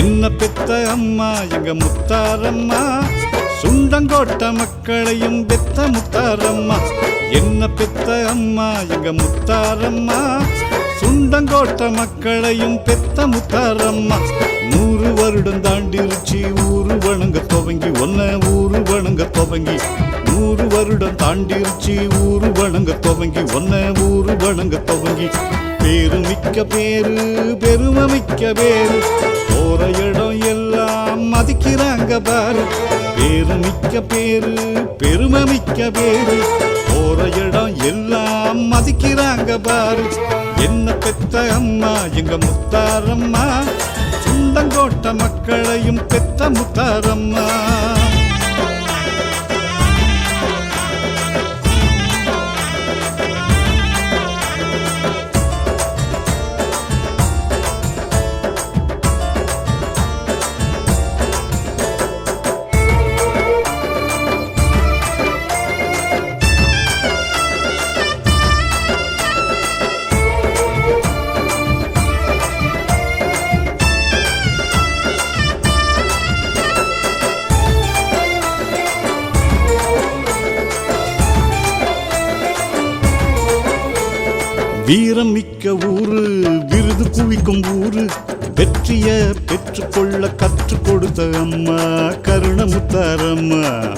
என்ன பெத்த அம்மா எங்க முத்தாரம்மா? சுண்டங்கோட்ட மக்களையும் பெத்த முத்தாரம்மா. என்ன பெத்த அம்மா எங்க முத்தாரம்மா? சுண்டங்கோட்ட மக்களையும் பெத்த முத்தாரம்மா. நூறு வருடம் தாண்டிருச்சு ஊரு வணங்க துவங்கி ஒன்ன ஊரு வணங்க துவங்கி. நூறு வருடம் தாண்டிருச்சு ஊரு வணங்க துவங்கி ஒன்ன ஊரு வணங்க துவங்கி. பேரு மிக்க பேரு பெருமை மிக்க பேரு. போற இடம் எல்லாம் மதிக்கிறாங்க பாரு. பேரு மிக்க பேரு பெருமை மிக்க பேரு. போற இடம் எல்லாம் மதிக்கிறாங்க பாரு. என்ன பெத்த அம்மா எங்க முத்தாரம்மா? சுண்டங்கோட்ட மக்களையும் பெத்த முத்தாரம்மா. வீரம் மிக்க ஊரு விருது குவிக்கும் ஊரு. வெற்றிய பெற்றுக்கொள்ள கற்றுக் கொடுத்த அம்மா கருணமுத்தாரம்மா.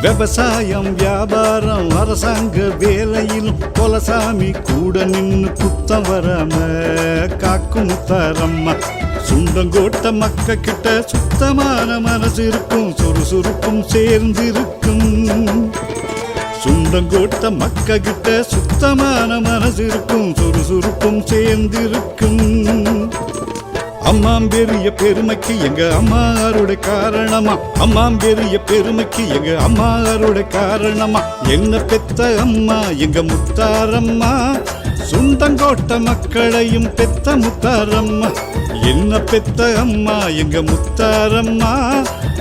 விவசாயம் வியாபாரம் அரசாங்க வேலையிலும் கொலசாமி கூட நின்று குத்தம் வராம காக்கும் முத்தாரம்மா. சுண்டங்கோட்ட மக்க கிட்ட சுத்தமான மனசு இருக்கும் சுறுசுறுப்பும் சேர்ந்திருக்கும். சுண்டங்கோட்ட மக்க கிட்ட சுத்தமான மனசு இருக்கும் சுறுசுறுப்பும் சேர்ந்திருக்கும். அம்மாம் பெரிய பெருமைக்கு எங்க அம்மாரோட காரணமா? அம்மாம் பெரிய பெருமைக்கு எங்க அம்மாரோட காரணமா? என்ன பெத்த அம்மா எங்க முத்தாரம்மா? சுந்தங்கோட்ட மக்களையும் பெத்த முத்தாரம்மா. என்ன பெத்த அம்மா எங்க முத்தாரம்மா?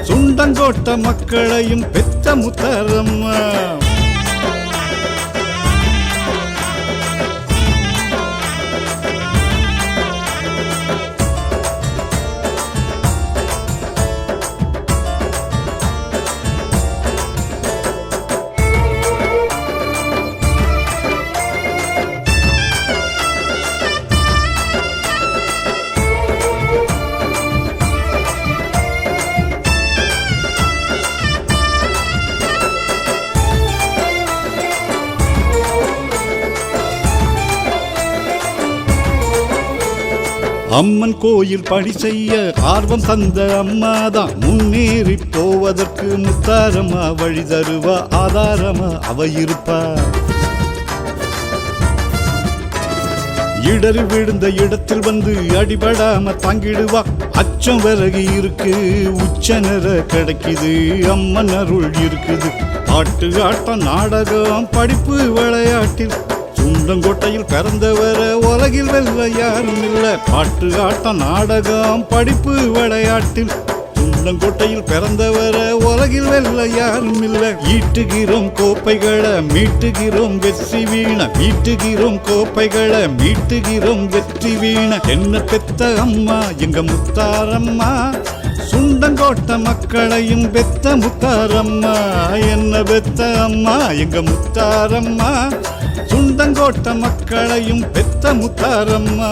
சுண்டங்கோட்ட மக்களையும் பெத்த முத்தாரம்மா. அம்மன் கோயில் பணி செய்ய ஆர்வம் தந்த அம்மாதான். முன்னேறி போவதற்கு முத்தாரமா வழி தருவா ஆதாரமா அவ இருப்பா. இடறி விழுந்த இடத்தில் வந்து அடிபடாம தாங்கிடுவா. அச்சம் விறகு இருக்கு உச்ச நிற கிடைக்குது அம்மன் அருள் இருக்குது. பாட்டு ஆட்டம் நாடகம் படிப்பு விளையாட்டில் சுண்டங்கோட்டையில் பிறந்தவர உலகில் வெல்ல யாரும் இல்ல. பாட்டு ஆட்டம் நாடகம் படிப்பு விளையாட்டில். சுண்டங்கோட்டையில் பிறந்தவர உலகில் வெல்ல யாரும் இல்ல. ஈட்டுகிறோம் கோப்பைகளை மீட்டுகிறோம் வெற்றி வீண. ஈட்டுகிறோம் கோப்பைகளை மீட்டுகிறோம் வெற்றி வீண. என்ன பெத்த அம்மா எங்க முத்தாரம்மா? சுண்டங்கோட்ட மக்களையும் பெத்த முத்தாரம்மா. என்ன பெத்த அம்மா எங்க முத்தாரம்மா? சுண்டங்கோட்ட மக்களையும் பெத்த முத்தாரம்மா.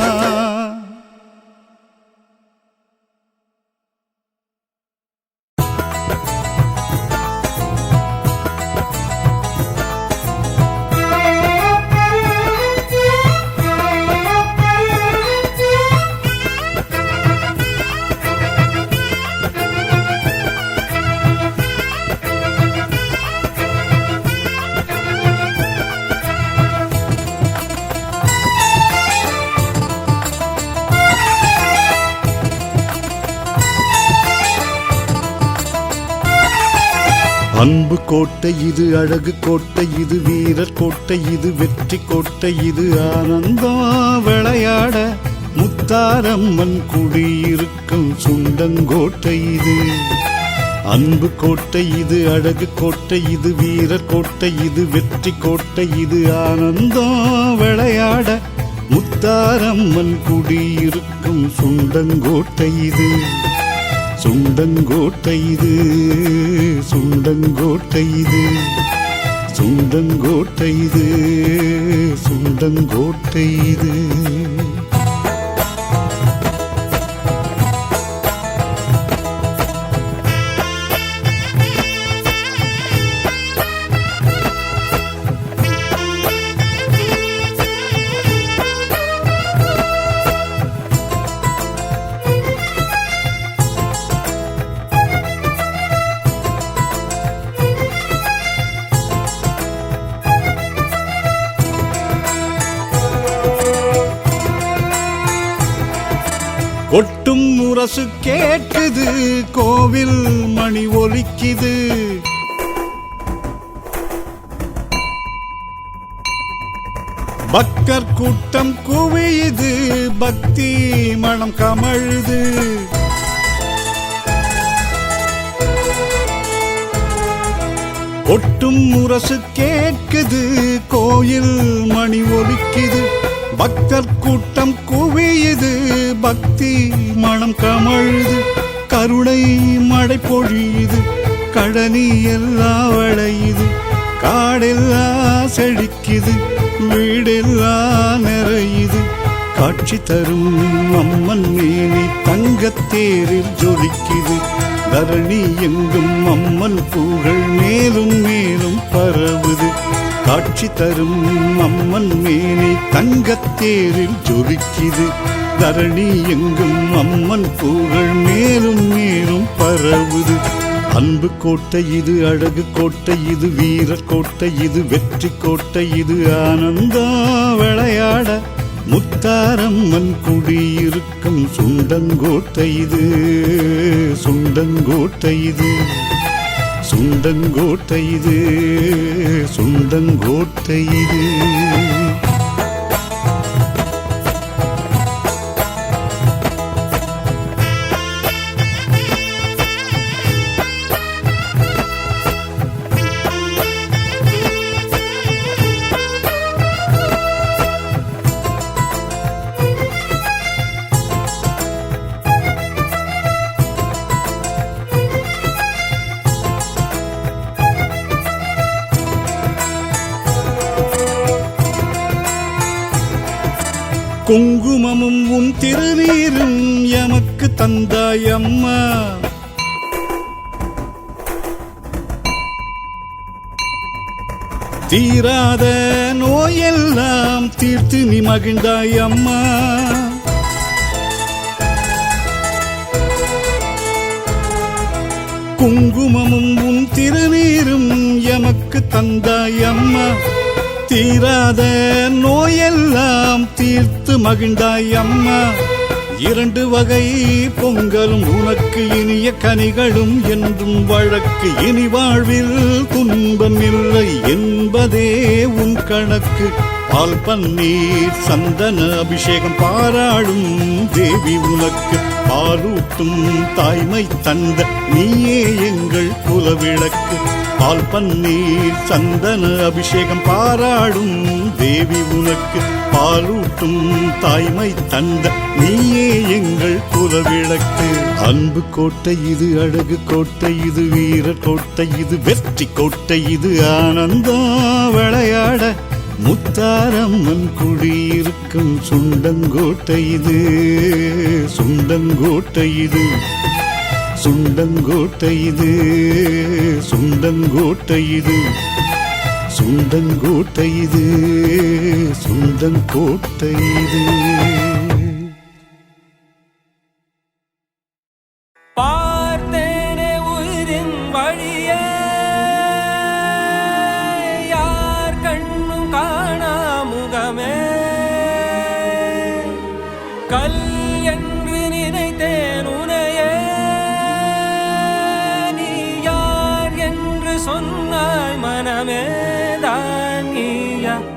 அன்பு கோட்டை இது அழகு கோட்டை இது வீரர் கோட்டை இது வெற்றி கோட்டை இது ஆனந்தம் விளையாட முத்தாரம்மன் குடியிருக்கும் சுண்டங்கோட்டை இது. அன்பு கோட்டை இது அழகு கோட்டை இது வீரர் கோட்டை இது வெற்றி கோட்டை இது ஆனந்தம் விளையாட முத்தாரம்மன் குடியிருக்கும் சுண்டங்கோட்டை இது. சுண்டங்கோட்டை இது சுண்டங்கோட்டை இது. சுண்டங்கோட்டை இது சுண்டங்கோட்டை இது. முரசு கேட்குது கோவில் மணி ஒலிக்குது. பக்தர் கூட்டம் குவியுது பக்தி மனம் கமழுது. ஒட்டும் முரசு கேட்குது கோயில் மணி ஒலிக்குது. பக்தர் கூட்டம் குவியுது பக்தி மனம் கமழுது கருணை மழை பொழியுது கடனி எல்லாம் வளையுது காடெல்லாம் செழிக்குது வீடெல்லாம் நிறையுது. காட்சி தரும் அம்மன் மேனி தங்கத்தேரில் ஜொலிக்குது தரணி எங்கும் அம்மன் பூகள் மேலும் மேலும் பரவுது. காட்சி தரும் அம்மன் மேனி தங்கத்தேரில் ஜொலிக்குது. தரணி எங்கும் அம்மன் புகழ் மேலும் மேலும் பரவுது. அன்பு கோட்டை இது அழகு கோட்டை இது வீர கோட்டை இது வெற்றி கோட்டை இது ஆனந்தம் விளையாட. முத்தாரம்மன் குடியிருக்கும் சுண்டங்கோட்டை இது சுண்டங்கோட்டை இது சுண்டங்கோட்டை இது சுண்டங்கோட்டை இது. குங்குமமும் உன் திருநீரும் எமக்கு தந்தாய் அம்மா. தீராத நோயெல்லாம் தீர்த்து நீ மகிழ்ந்தாய் அம்மா. குங்குமமும் உன் திருநீரும் எமக்கு தந்தாய் அம்மா. தீராத நோயெல்லாம் தீர்த்து மகிழ்ந்தாய் அம்மா. இரண்டு வகை பொங்கலும் உனக்கு இனிய கனிகளும் என்றும் வழக்கு. இனி வாழ்வில் துன்பம் இல்லை என்பதே உன் கணக்கு. பால் பன்னீர் சந்தன அபிஷேகம் பாராளும் தேவி உனக்கு. பாலூட்டும் தாய்மை தந்த நீயே எங்கள் குலவிளக்கு. பால் பன்னீர் சந்தன அபிஷேகம் பாராடும் தேவி உனக்கு பாலூட்டும் தாய்மை தந்த நீயே எங்கள் குலவிளக்கு. அன்பு கோட்டை இது அழகு கோட்டை இது வீர கோட்டை இது வெற்றி கோட்டை இது ஆனந்தம் விளையாட. முத்தாரம்மன் குடியிருக்கும் சுண்டங்கோட்டை இது சுண்டங்கோட்டை இது. சுண்டங்கோட்டை இது சுண்டங்கோட்டை இது. சுண்டங்கோட்டை இது சுண்டங்கோட்டை இது. பார்த்தேனே உயிரின் வழியே யார் கண்ணும் காணா முகமே. கல்